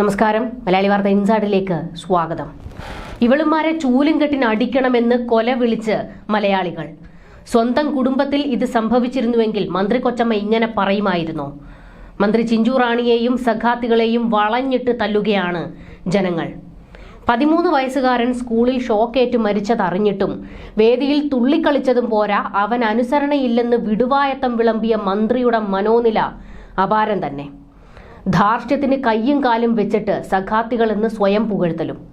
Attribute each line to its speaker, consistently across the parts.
Speaker 1: നമസ്കാരം. മലയാളി വാർത്ത ഇൻസൈഡിലേക്ക് സ്വാഗതം. ഇവളുമാരെ ചൂലും കെട്ടിന് അടിക്കണമെന്ന് കൊല വിളിച്ച് മലയാളികൾ. സ്വന്തം കുടുംബത്തിൽ ഇത് സംഭവിച്ചിരുന്നുവെങ്കിൽ മന്ത്രി കൊച്ചമ്മ ഇങ്ങനെ പറയുമായിരുന്നു. മന്ത്രി ചിഞ്ചു റാണിയെയും സഖാത്തികളെയും വളഞ്ഞിട്ട് തല്ലുകയാണ് ജനങ്ങൾ. പതിമൂന്ന് വയസ്സുകാരൻ സ്കൂളിൽ ഷോക്കേറ്റ് മരിച്ചതറിഞ്ഞിട്ടും വേദിയിൽ തുള്ളിക്കളിച്ചതും പോരാ അവൻ അനുസരണയില്ലെന്ന് വിടുവായത്തം വിളമ്പിയ മന്ത്രിയുടെ മനോനില അപാരം തന്നെ. ധാർഷ്ട്യത്തിന് കയ്യും കാലും വെച്ചിട്ട് സഖാത്തികളെന്ന് സ്വയം പുകഴ്ത്തലും.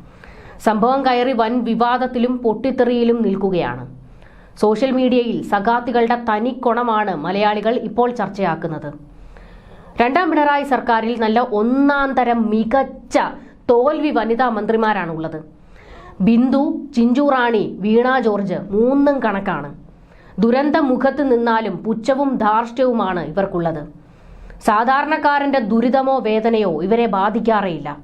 Speaker 1: സംഭവം കയറി വൻ വിവാദത്തിലും പൊട്ടിത്തെറിയിലും നിൽക്കുകയാണ്. സോഷ്യൽ മീഡിയയിൽ സഖാത്തികളുടെ തനിക്കൊണമാണ് മലയാളികൾ ഇപ്പോൾ ചർച്ചയാക്കുന്നത്. രണ്ടാം പിണറായി സർക്കാരിൽ നല്ല ഒന്നാം തരം മികച്ച തോൽവി വനിതാ മന്ത്രിമാരാണുള്ളത്. ബിന്ദു ചിഞ്ചു റാണി വീണ ജോർജ് മൂന്നും കണക്കാണ്. ദുരന്ത മുഖത്ത് നിന്നാലും പുച്ഛവും ധാർഷ്ട്യവുമാണ് ഇവർക്കുള്ളത്. സാധാരണക്കാരന്റെ ദുരിതമോ വേദനയോ ഇവരെ ബാധിക്കാറേയില്ല.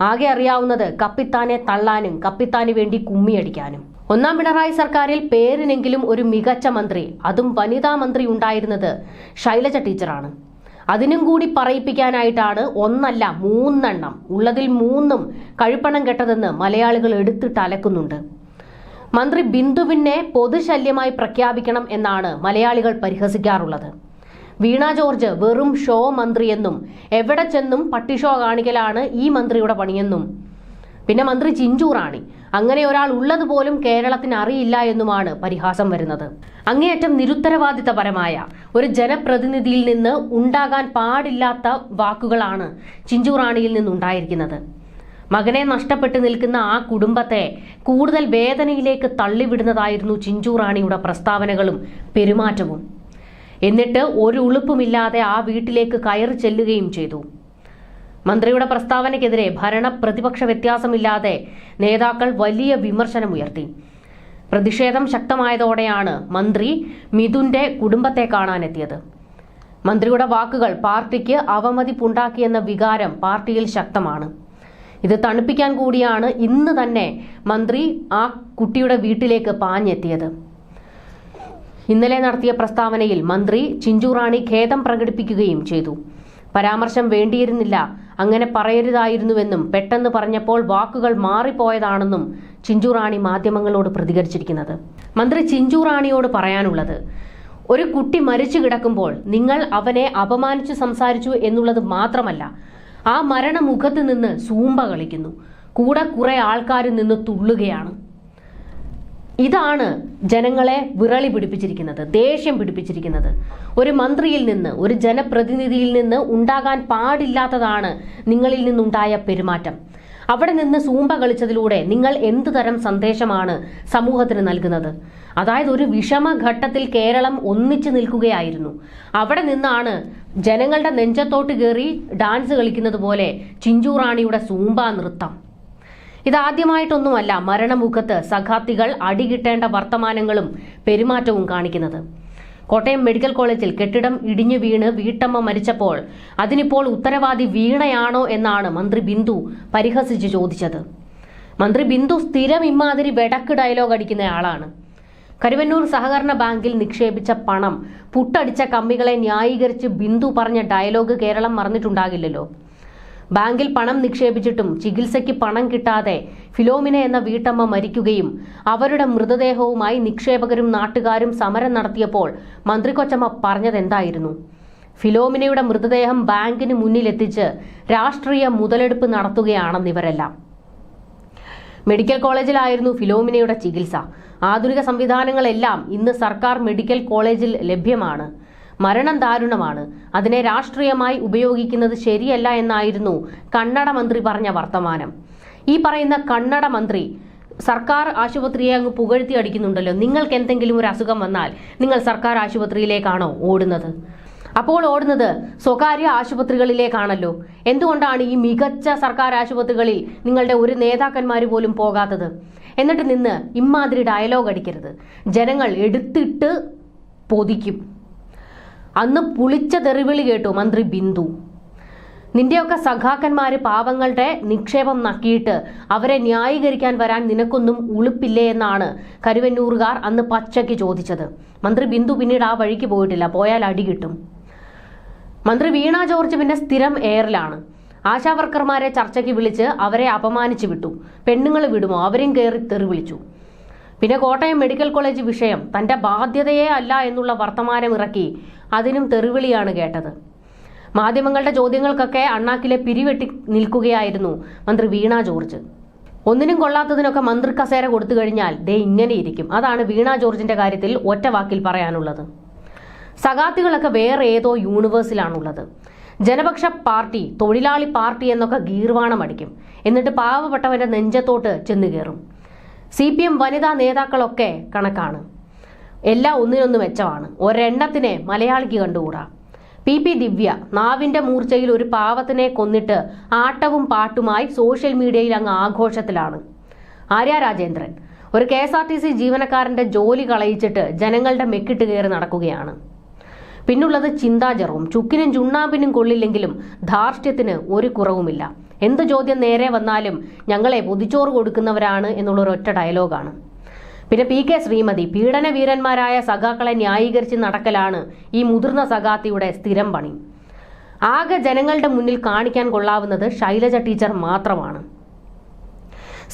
Speaker 1: ആകെ അറിയാവുന്നത് കപ്പിത്താനെ തള്ളാനും കപ്പിത്താന് വേണ്ടി കുമ്മിയടിക്കാനും. ഒന്നാം പിണറായി സർക്കാരിൽ പേരിനെങ്കിലും ഒരു മികച്ച മന്ത്രി അതും വനിതാ മന്ത്രി ഉണ്ടായിരുന്നത് ശൈലജ ടീച്ചറാണ്. അതിനും കൂടി പറയിപ്പിക്കാനായിട്ടാണ് ഒന്നല്ല മൂന്നെണ്ണം ഉള്ളതിൽ മൂന്നും കഴുപ്പണം കെട്ടതെന്ന് മലയാളികൾ എടുത്തിട്ട് അലക്കുന്നുണ്ട്. മന്ത്രി ബിന്ദുവിനെ പൊതുശല്യമായി പ്രഖ്യാപിക്കണം എന്നാണ് മലയാളികൾ പരിഹസിക്കാറുള്ളത്. വീണ ജോർജ് വെറും ഷോ മന്ത്രിയെന്നും എവിടെ ചെന്നും പട്ടി ഷോ കാണിക്കലാണ് ഈ മന്ത്രിയുടെ പണിയെന്നും. പിന്നെ മന്ത്രി ചിഞ്ചു റാണി. അങ്ങനെ ഒരാൾ ഉള്ളതുപോലും കേരളത്തിന് അറിയില്ല എന്നുമാണ് പരിഹാസം വരുന്നത്. അങ്ങേയറ്റം നിരുത്തരവാദിത്തപരമായ ഒരു ജനപ്രതിനിധിയിൽ നിന്ന് ഉണ്ടാകാൻ പാടില്ലാത്ത വാക്കുകളാണ് ചിഞ്ചു റാണിയിൽ നിന്നുണ്ടായിരിക്കുന്നത്. മകനെ നഷ്ടപ്പെട്ടു നിൽക്കുന്ന ആ കുടുംബത്തെ കൂടുതൽ വേദനയിലേക്ക് തള്ളിവിടുന്നതായിരുന്നു ചിഞ്ചു റാണിയുടെ പ്രസ്താവനകളും പെരുമാറ്റവും. എന്നിട്ട് ഒരു ഉളുപ്പുമില്ലാതെ ആ വീട്ടിലേക്ക് കയറി ചെല്ലുകയും ചെയ്തു. മന്ത്രിയുടെ പ്രസ്താവനയ്ക്കെതിരെ ഭരണ പ്രതിപക്ഷ വ്യത്യാസമില്ലാതെ നേതാക്കൾ വലിയ വിമർശനമുയർത്തി പ്രതിഷേധം ശക്തമായതോടെയാണ് മന്ത്രി മിഥുന്റെ കുടുംബത്തെ കാണാനെത്തിയത്. മന്ത്രിയുടെ വാക്കുകൾ പാർട്ടിക്ക് അവമതിപ്പുണ്ടാക്കിയെന്ന വികാരം പാർട്ടിയിൽ ശക്തമാണ്. ഇത് തണുപ്പിക്കാൻ കൂടിയാണ് ഇന്ന് തന്നെ മന്ത്രി ആ കുട്ടിയുടെ വീട്ടിലേക്ക് പാഞ്ഞെത്തിയത്. ഇന്നലെ നടത്തിയ പ്രസ്താവനയിൽ മന്ത്രി ചിഞ്ചു റാണി ഖേദം പ്രകടിപ്പിക്കുകയും ചെയ്തു. പരാമർശം വേണ്ടിയിരുന്നില്ല അങ്ങനെ പറയരുതായിരുന്നുവെന്നും പെട്ടെന്ന് പറഞ്ഞപ്പോൾ വാക്കുകൾ മാറിപ്പോയതാണെന്നും ചിഞ്ചു റാണി മാധ്യമങ്ങളോട് പ്രതികരിച്ചിരിക്കുന്നത്. മന്ത്രി ചിഞ്ചു റാണിയോട് പറയാനുള്ളത് ഒരു കുട്ടി മരിച്ചു കിടക്കുമ്പോൾ നിങ്ങൾ അവനെ അപമാനിച്ചു സംസാരിച്ചു എന്നുള്ളത് മാത്രമല്ല ആ മരണമുഖത്ത് നിന്ന് സൂമ്പ കളിക്കുന്നു. കൂടെ കുറെ ആൾക്കാർ നിന്ന് തുള്ളുകയാണ്. ഇതാണ് ജനങ്ങളെ വിറളി പിടിപ്പിച്ചിരിക്കുന്നത് ദേഷ്യം പിടിപ്പിച്ചിരിക്കുന്നത്. ഒരു മന്ത്രിയിൽ നിന്ന് ഒരു ജനപ്രതിനിധിയിൽ നിന്ന് ഉണ്ടാകാൻ പാടില്ലാത്തതാണ് നിങ്ങളിൽ നിന്നുണ്ടായ പെരുമാറ്റം. അവിടെ നിന്ന് സൂമ്പ കളിച്ചതിലൂടെ നിങ്ങൾ എന്തു തരം സന്ദേശമാണ് സമൂഹത്തിന് നൽകുന്നത്? അതായത് ഒരു വിഷമഘട്ടത്തിൽ കേരളം ഒന്നിച്ചു നിൽക്കുകയായിരുന്നു. അവിടെ നിന്നാണ് ജനങ്ങളുടെ നെഞ്ചത്തോട്ട് കയറി ഡാൻസ് കളിക്കുന്നത് പോലെ ചിഞ്ചു റാണിയുടെ സൂമ്പ നൃത്തം. ഇതാദ്യമായിട്ടൊന്നുമല്ല മരണമുഖത്ത് സഖാത്തികൾ അടികിട്ടേണ്ട വർത്തമാനങ്ങളും പെരുമാറ്റവും കാണിക്കുന്നത്. കോട്ടയം മെഡിക്കൽ കോളേജിൽ കെട്ടിടം ഇടിഞ്ഞു വീണ് വീട്ടമ്മ മരിച്ചപ്പോൾ അതിനിപ്പോൾ ഉത്തരവാദി വീണയാണോ എന്നാണ് മന്ത്രി ബിന്ദു പരിഹസിച്ച് ചോദിച്ചത്. മന്ത്രി ബിന്ദു സ്ഥിരം ഇമാതിരി വെടക്ക് ഡയലോഗ് അടിക്കുന്ന ആളാണ്. കരുവന്നൂർ സഹകരണ ബാങ്കിൽ നിക്ഷേപിച്ച പണം പുട്ടടിച്ച കമ്മികളെ ന്യായീകരിച്ച് ബിന്ദു പറഞ്ഞ ഡയലോഗ് കേരളം മറന്നിട്ടുണ്ടാകില്ലല്ലോ. ബാങ്കിൽ പണം നിക്ഷേപിച്ചിട്ടും ചികിത്സയ്ക്ക് പണം കിട്ടാതെ ഫിലോമിന എന്ന വീട്ടമ്മ മരിക്കുകയും അവരുടെ മൃതദേഹവുമായി നിക്ഷേപകരും നാട്ടുകാരും സമരം നടത്തിയപ്പോൾ മന്ത്രി കൊച്ചമ്മ പറഞ്ഞതെന്തായിരുന്നു? ഫിലോമിനയുടെ മൃതദേഹം ബാങ്കിന് മുന്നിലെത്തിച്ച് രാഷ്ട്രീയ മുതലെടുപ്പ് നടത്തുകയാണെന്ന് ഇവരെല്ലാം മെഡിക്കൽ കോളേജിലായിരുന്നു ഫിലോമിനയുടെ ചികിത്സ. ആധുനിക സംവിധാനങ്ങളെല്ലാം ഇന്ന് സർക്കാർ മെഡിക്കൽ കോളേജിൽ ലഭ്യമാണ്. മരണം ദാരുണമാണ്. അതിനെ രാഷ്ട്രീയമായി ഉപയോഗിക്കുന്നത് ശരിയല്ല എന്നായിരുന്നു കന്നഡ മന്ത്രി പറഞ്ഞ വർത്തമാനം. ഈ പറയുന്ന കന്നഡ മന്ത്രി സർക്കാർ ആശുപത്രിയെ അങ്ങ് പുകഴ്ത്തി അടിക്കുന്നുണ്ടല്ലോ. നിങ്ങൾക്ക് എന്തെങ്കിലും ഒരു അസുഖം വന്നാൽ നിങ്ങൾ സർക്കാർ ആശുപത്രിയിലേക്കാണോ ഓടുന്നത്? അപ്പോൾ ഓടുന്നത് സ്വകാര്യ ആശുപത്രികളിലേക്കാണല്ലോ. എന്തുകൊണ്ടാണ് ഈ മികച്ച സർക്കാർ ആശുപത്രികളിൽ നിങ്ങളുടെ ഒരു നേതാക്കന്മാർ പോലും പോകാത്തത്? എന്നിട്ട് നിന്ന് ഇമ്മാതിരി ഡയലോഗ് അടിക്കരുത്. ജനങ്ങൾ എടുത്തിട്ട് പൊതിക്കും. അന്ന് പുളിച്ച തെറിവിളി കേട്ടു മന്ത്രി ബിന്ദു. നിന്റെയൊക്കെ സഖാക്കന്മാര് പാവങ്ങളുടെ നിക്ഷേപം നക്കിയിട്ട് അവരെ ന്യായീകരിക്കാൻ വരാൻ നിനക്കൊന്നും ഉളുപ്പില്ലേ എന്നാണ് കരുവന്നൂറുകാർ അന്ന് പച്ചയ്ക്ക് ചോദിച്ചത്. മന്ത്രി ബിന്ദു പിന്നീട് ആ വഴിക്ക് പോയിട്ടില്ല. പോയാൽ അടി കിട്ടും. മന്ത്രി വീണ ജോർജ് പിന്നെ സ്ഥിരം എയറിലാണ്. ആശാവർക്കർമാരെ ചർച്ചയ്ക്ക് വിളിച്ച് അവരെ അപമാനിച്ചു വിട്ടു. പെണ്ണുങ്ങൾ വിടുമോ? അവരെയും കയറി തെറി വിളിച്ചു. പിന്നെ കോട്ടയം മെഡിക്കൽ കോളേജ് വിഷയം തന്റെ ബാധ്യതയേ അല്ല എന്നുള്ള വർത്തമാനം ഇറക്കി അതിനും തെറിവിളിയാണ് കേട്ടത്. മാധ്യമങ്ങളുടെ ചോദ്യങ്ങൾക്കൊക്കെ അണ്ണാക്കിലെ പിരിവെട്ടി നിൽക്കുകയായിരുന്നു മന്ത്രി വീണ ജോർജ്. ഒന്നിനും കൊള്ളാത്തതിനൊക്കെ മന്ത്രി കസേര കൊടുത്തു കഴിഞ്ഞാൽ ദേ ഇങ്ങനെ ഇരിക്കും. അതാണ് വീണ ജോർജിന്റെ കാര്യത്തിൽ ഒറ്റ വാക്കിൽ പറയാനുള്ളത്. സഖാത്തികളൊക്കെ വേറെ ഏതോ യൂണിവേഴ്സിലാണുള്ളത്. ജനപക്ഷ പാർട്ടി തൊഴിലാളി പാർട്ടി എന്നൊക്കെ ഗീർവാണം അടിക്കും എന്നിട്ട് പാവപ്പെട്ടവന്റെ നെഞ്ചത്തോട്ട് ചെന്നു കയറും. സി പി എം വനിതാ നേതാക്കളൊക്കെ കണക്കാണ്. എല്ലാം ഒന്നിനൊന്ന് മെച്ചമാണ്. ഒരെണ്ണത്തിനെ മലയാളിക്ക് കണ്ടുകൂടാ. പി പി ദിവ്യ നാവിന്റെ മൂർച്ചയിൽ ഒരു പാവത്തിനെ കൊന്നിട്ട് ആട്ടവും പാട്ടുമായി സോഷ്യൽ മീഡിയയിൽ അങ്ങ് ആഘോഷത്തിലാണ്. ആര്യ രാജേന്ദ്രൻ ഒരു K S R T C ജീവനക്കാരന്റെ ജോലി കളയിച്ചിട്ട് ജനങ്ങളുടെ മെക്കിട്ട് കയറി നടക്കുകയാണ്. പിന്നുള്ളത് ചിന്താജറവും ചുക്കിനും ചുണ്ണാമ്പിനും കൊള്ളില്ലെങ്കിലും ധാർഷ്ട്യത്തിന് ഒരു കുറവുമില്ല. എന്ത് ചോദ്യം നേരെ വന്നാലും ഞങ്ങളെ പൊതിച്ചോറ് കൊടുക്കുന്നവരാണ് എന്നുള്ള ഒരൊറ്റ ഡയലോഗാണ്. പിന്നെ പി കെ ശ്രീമതി പീഡന വീരന്മാരായ സഖാക്കളെ ന്യായീകരിച്ച് നടക്കലാണ് ഈ മുതിർന്ന സഖാത്തിയുടെ സ്ഥിരം പണി. ആകെ ജനങ്ങളുടെ മുന്നിൽ കാണിക്കാൻ കൊള്ളാവുന്നത് ശൈലജ ടീച്ചർ മാത്രമാണ്.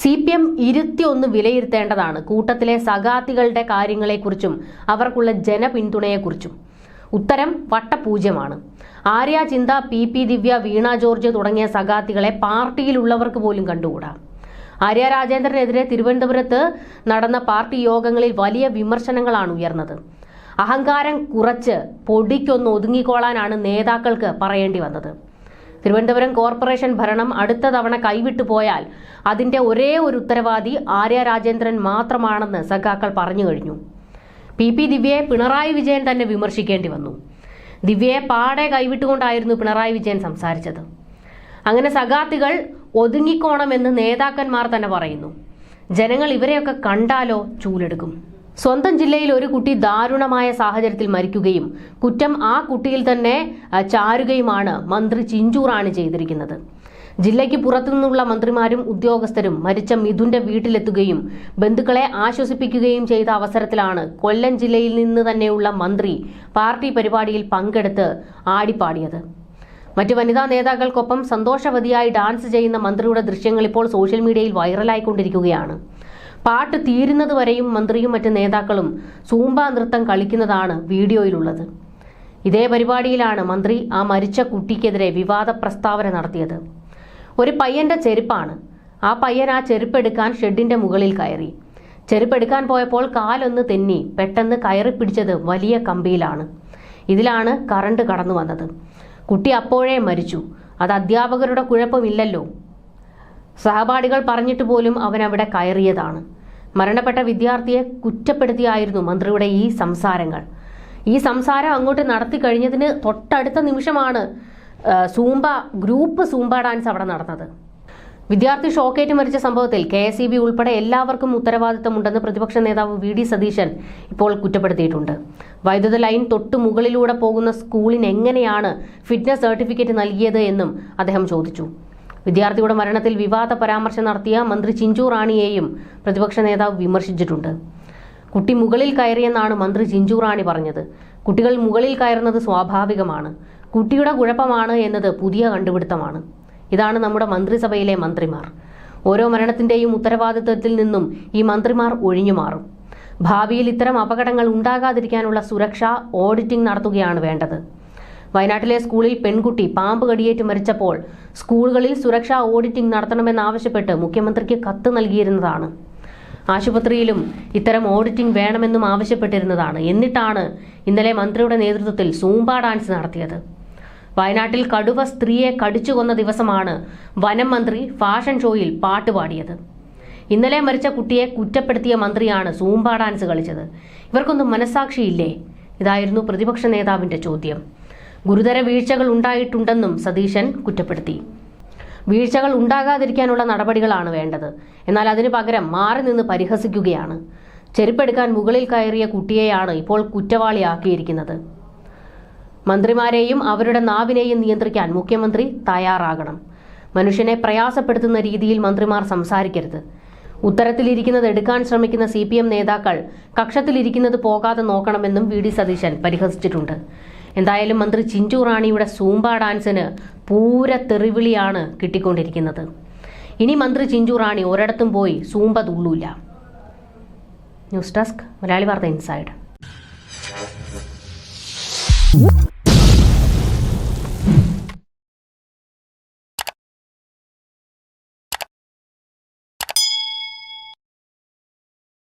Speaker 1: സി പി എം ഇരുത്തി ഒന്ന് വിലയിരുത്തേണ്ടതാണ് കൂട്ടത്തിലെ സഖാത്തികളുടെ കാര്യങ്ങളെക്കുറിച്ചും അവർക്കുള്ള ജനപിന്തുണയെക്കുറിച്ചും. ഉത്തരം വട്ടപൂജ്യമാണ്. Arya Chintha P P Divya Veena George തുടങ്ങിയ സഖാത്തികളെ പാർട്ടിയിലുള്ളവർക്ക് പോലും കണ്ടുകൂടാ? ആര്യ രാജേന്ദ്രനെതിരെ തിരുവനന്തപുരത്ത് നടന്ന പാർട്ടി യോഗങ്ങളിൽ വലിയ വിമർശനങ്ങളാണ് ഉയർന്നത്. അഹങ്കാരം കുറച്ച് പൊടിക്കൊന്ന് ഒതുങ്ങിക്കോളാനാണ് നേതാക്കൾക്ക് പറയേണ്ടി വന്നത്. തിരുവനന്തപുരം കോർപ്പറേഷൻ ഭരണം അടുത്ത തവണ കൈവിട്ടു പോയാൽ അതിന്റെ ഒരേ ഒരു ഉത്തരവാദി ആര്യ രാജേന്ദ്രൻ മാത്രമാണെന്ന് സഖാക്കൾ പറഞ്ഞു കഴിഞ്ഞു. പി പി ദിവ്യയെ പിണറായി വിജയൻ തന്നെ വിമർശിക്കേണ്ടി വന്നു. ദിവ്യയെ പാടെ കൈവിട്ടുകൊണ്ടായിരുന്നു പിണറായി വിജയൻ സംസാരിച്ചത്. അങ്ങനെ സഖാത്തികൾ ഒതുങ്ങിക്കോണമെന്ന് നേതാക്കന്മാർ തന്നെ പറയുന്നു. ജനങ്ങൾ ഇവരെയൊക്കെ കണ്ടാലോ ചൂലെടുക്കും. സ്വന്തം ജില്ലയിൽ ഒരു കുട്ടി ദാരുണമായ സാഹചര്യത്തിൽ മരിക്കുകയും കുറ്റം ആ കുട്ടിയിൽ തന്നെ ചാരുകയുമാണ് മന്ത്രി ചിഞ്ചൂറാണ് ചെയ്തിരിക്കുന്നത്. ജില്ലയ്ക്ക് പുറത്തുനിന്നുള്ള മന്ത്രിമാരും ഉദ്യോഗസ്ഥരും മരിച്ച മിഥുന്റെ വീട്ടിലെത്തുകയും ബന്ധുക്കളെ ആശ്വസിപ്പിക്കുകയും ചെയ്ത അവസരത്തിലാണ് കൊല്ലം ജില്ലയിൽ നിന്ന് തന്നെയുള്ള മന്ത്രി പാർട്ടി പരിപാടിയിൽ പങ്കെടുത്ത് ആടിപ്പാടിയത്. മറ്റ് വനിതാ നേതാക്കൾക്കൊപ്പം സന്തോഷവതിയായി ഡാൻസ് ചെയ്യുന്ന മന്ത്രിയുടെ ദൃശ്യങ്ങൾ ഇപ്പോൾ സോഷ്യൽ മീഡിയയിൽ വൈറലായിക്കൊണ്ടിരിക്കുകയാണ്. പാട്ട് തീരുന്നത് വരെയും മന്ത്രിയും മറ്റ് നേതാക്കളും സൂമ്പ നൃത്തം കളിക്കുന്നതാണ് വീഡിയോയിലുള്ളത്. ഇതേ പരിപാടിയിലാണ് മന്ത്രി ആ മരിച്ച കുട്ടിക്കെതിരെ വിവാദ പ്രസ്താവന നടത്തിയത്. ഒരു പയ്യന്റെ ചെരുപ്പാണ്. ആ പയ്യൻ ആ ചെരുപ്പെടുക്കാൻ ഷെഡിന്റെ മുകളിൽ കയറി. ചെരുപ്പെടുക്കാൻ പോയപ്പോൾ കാലൊന്ന് തെന്നി പെട്ടെന്ന് കയറി പിടിച്ചത് വലിയ കമ്പിയിലാണ്. ഇതിലാണ് കറണ്ട് കടന്നു വന്നത്. കുട്ടി അപ്പോഴേ മരിച്ചു. അത് അധ്യാപകരുടെ കുഴപ്പമില്ലല്ലോ. സഹപാഠികൾ പറഞ്ഞിട്ട് പോലും അവൻ അവിടെ കയറിയതാണ്. മരണപ്പെട്ട വിദ്യാർത്ഥിയെ കുറ്റപ്പെടുത്തിയായിരുന്നു മന്ത്രിയുടെ ഈ സംസാരങ്ങൾ. ഈ സംസാരം അങ്ങോട്ട് നടത്തി കഴിഞ്ഞതിന് തൊട്ടടുത്ത നിമിഷമാണ് സൂംബ ഗ്രൂപ്പ് സൂംബ ഡാൻസ് അവിടെ നടന്നത്. വിദ്യാർത്ഥി ഷോക്കേറ്റ് മരിച്ച സംഭവത്തിൽ കെ എസ് ഇ ബി ഉൾപ്പെടെ എല്ലാവർക്കും ഉത്തരവാദിത്തമുണ്ടെന്ന് പ്രതിപക്ഷ നേതാവ് വി ഡി സതീശൻ ഇപ്പോൾ കുറ്റപ്പെടുത്തിയിട്ടുണ്ട്. വൈദ്യുത ലൈൻ തൊട്ടു മുകളിലൂടെ പോകുന്ന സ്കൂളിന് എങ്ങനെയാണ് ഫിറ്റ്നസ് സർട്ടിഫിക്കറ്റ് നൽകിയത് എന്നും അദ്ദേഹം ചോദിച്ചു. വിദ്യാർത്ഥിയുടെ മരണത്തിൽ വിവാദ പരാമർശം നടത്തിയ മന്ത്രി ചിഞ്ചു റാണിയെയും പ്രതിപക്ഷ നേതാവ് വിമർശിച്ചിട്ടുണ്ട്. കുട്ടി മുകളിൽ കയറിയെന്നാണ് മന്ത്രി ചിഞ്ചു റാണി പറഞ്ഞത്. കുട്ടികൾ മുകളിൽ കയറുന്നത് സ്വാഭാവികമാണ്. കുട്ടിയുടെ കുഴപ്പമാണ് എന്നത് പുതിയ കണ്ടുപിടുത്തമാണ്. ഇതാണ് നമ്മുടെ മന്ത്രിസഭയിലെ മന്ത്രിമാർ. ഓരോ മരണത്തിന്റെയും ഉത്തരവാദിത്വത്തിൽ നിന്നും ഈ മന്ത്രിമാർ ഒഴിഞ്ഞു മാറും. ഭാവിയിൽ ഇത്തരം അപകടങ്ങൾ ഉണ്ടാകാതിരിക്കാനുള്ള സുരക്ഷ ഓഡിറ്റിംഗ് നടത്തുകയാണ് വേണ്ടത്. വയനാട്ടിലെ സ്കൂളിൽ പെൺകുട്ടി പാമ്പ് കടിയേറ്റ് മരിച്ചപ്പോൾ സ്കൂളുകളിൽ സുരക്ഷാ ഓഡിറ്റിംഗ് നടത്തണമെന്നാവശ്യപ്പെട്ട് മുഖ്യമന്ത്രിക്ക് കത്ത് നൽകിയിരുന്നതാണ്. ആശുപത്രിയിലും ഇത്തരം ഓഡിറ്റിംഗ് വേണമെന്നും ആവശ്യപ്പെട്ടിരുന്നതാണ്. എന്നിട്ടാണ് ഇന്നലെ മന്ത്രിയുടെ നേതൃത്വത്തിൽ സൂംബ ഡാൻസ് നടത്തിയത്. വയനാട്ടിൽ കടുവ സ്ത്രീയെ കടിച്ചു കൊന്ന ദിവസമാണ് വനം മന്ത്രി ഫാഷൻ ഷോയിൽ പാട്ടുപാടിയത് ഇന്നലെ മരിച്ച കുട്ടിയെ കുറ്റപ്പെടുത്തിയ മന്ത്രിയാണ് സൂംബ ഡാൻസ് കളിച്ചത്. ഇവർക്കൊന്നും മനസാക്ഷിയില്ലേ ഇതായിരുന്നു പ്രതിപക്ഷ നേതാവിന്റെ ചോദ്യം. ഗുരുതര വീഴ്ചകൾ ഉണ്ടായിട്ടുണ്ടെന്നും സതീശൻ കുറ്റപ്പെടുത്തി. വീഴ്ചകൾ ഉണ്ടാകാതിരിക്കാനുള്ള നടപടികളാണ് വേണ്ടത്. എന്നാൽ അതിനു പകരം മാറി നിന്ന് പരിഹസിക്കുകയാണ്. ചെരുപ്പെടുക്കാൻ മുകളിൽ കയറിയ കുട്ടിയെയാണ് ഇപ്പോൾ കുറ്റവാളിയാക്കിയിരിക്കുന്നത്. മന്ത്രിമാരെയും അവരുടെ നാവിനെയും നിയന്ത്രിക്കാൻ മുഖ്യമന്ത്രി തയ്യാറാകണം. മനുഷ്യനെ പ്രയാസപ്പെടുത്തുന്ന രീതിയിൽ മന്ത്രിമാർ സംസാരിക്കരുത്. ഉത്തരത്തിലിരിക്കുന്നത് എടുക്കാൻ ശ്രമിക്കുന്ന സി പി എം നേതാക്കൾ കക്ഷത്തിലിരിക്കുന്നത് പോകാതെ നോക്കണമെന്നും വി ഡി സതീശൻ പരിഹസിച്ചിട്ടുണ്ട്. എന്തായാലും മന്ത്രി ചിഞ്ചു റാണിയുടെ സൂംബ ഡാൻസിന് പൂര തെറിവിളിയാണ് കിട്ടിക്കൊണ്ടിരിക്കുന്നത്. ഇനി മന്ത്രി ചിഞ്ചു റാണി ഒരിടത്തും പോയി സൂമ്പ തുള്ളൂല. ന്യൂസ് ഡെസ്ക് മലയാളി വാർത്ത ഇൻസൈഡ്.